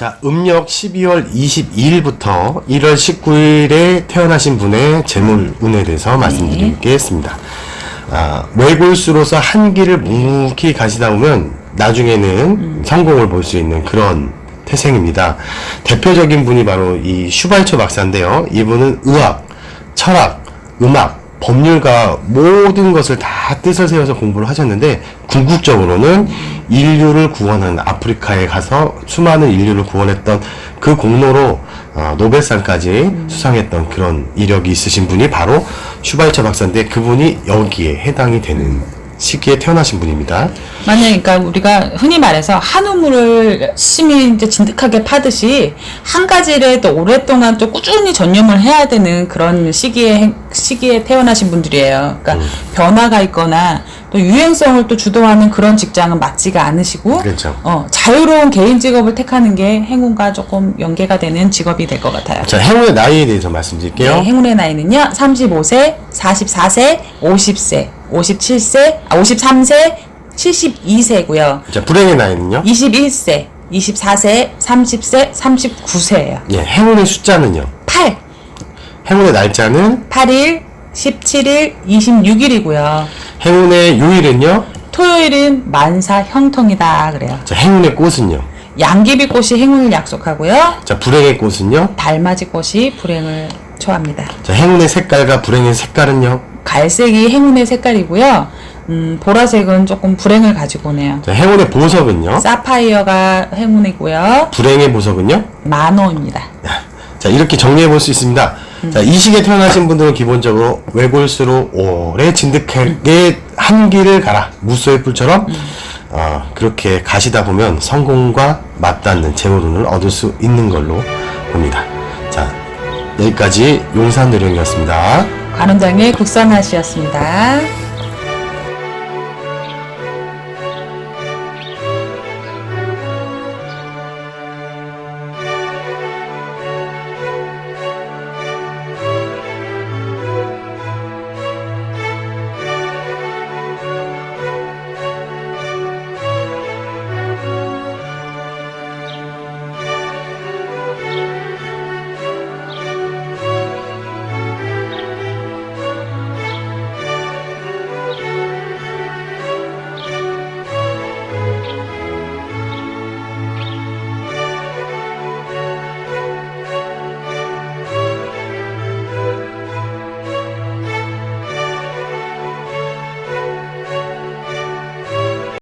자, 음력 12월 22일부터 1월 19일에 태어나신 분의 재물 운에 대해서 말씀드리겠습니다. 아, 외골수로서 한 길을 묵묵히 가시다 보면 나중에는 성공을 볼 수 있는 그런 태생입니다. 대표적인 분이 바로 이 슈발처 박사인데요. 이분은 의학, 철학, 음악, 법률과 모든 것을 다 뜻을 세워서 공부를 하셨는데 궁극적으로는 인류를 구원하는 아프리카에 가서 수많은 인류를 구원했던 그 공로로 어, 노벨상까지 수상했던 그런 이력이 있으신 분이 바로 슈발처 박사인데 그분이 여기에 해당이 되는 시기에 태어나신 분입니다. 만약에 그러니까 우리가 흔히 말해서 한 우물을 열심히 이제 진득하게 파듯이 한 가지를 또 오랫동안 또 꾸준히 전념을 해야 되는 그런 시기에 시기에 태어나신 분들이에요. 그러니까 변화가 있거나 또 유행성을 또 주도하는 그런 직장은 맞지가 않으시고 그렇죠. 어, 자유로운 개인 직업을 택하는 게 행운과 조금 연계가 되는 직업이 될 것 같아요. 자, 행운의 나이에 대해서 말씀드릴게요. 네, 행운의 나이는요. 35세, 44세, 50세, 57세, 아, 53세, 72세고요. 자, 불행의 나이는요? 21세, 24세, 30세, 39세예요. 예, 행운의 숫자는요? 8, 행운의 날짜는 8일, 17일, 26일이고요. 행운의 요일은요? 토요일은 만사 형통이다 그래요. 자, 행운의 꽃은요? 양귀비꽃이 행운을 약속하고요. 자, 불행의 꽃은요? 달맞이꽃이 불행을 초합니다. 자, 행운의 색깔과 불행의 색깔은요? 갈색이 행운의 색깔이고요. 음, 보라색은 조금 불행을 가지고 오네요. 자, 행운의 보석은요? 사파이어가 행운이고요. 불행의 보석은요? 만호입니다. 자, 이렇게 정리해 볼 수 있습니다. 자, 이 시기에 태어나신 분들은 기본적으로 외골수로 오래 진득하게 한 길을 가라. 무소의 뿔처럼 어, 그렇게 가시다 보면 성공과 맞닿는 재물운을 얻을 수 있는 걸로 봅니다. 자, 여기까지 용산 노령이었습니다. 관원장의 국산하시였습니다.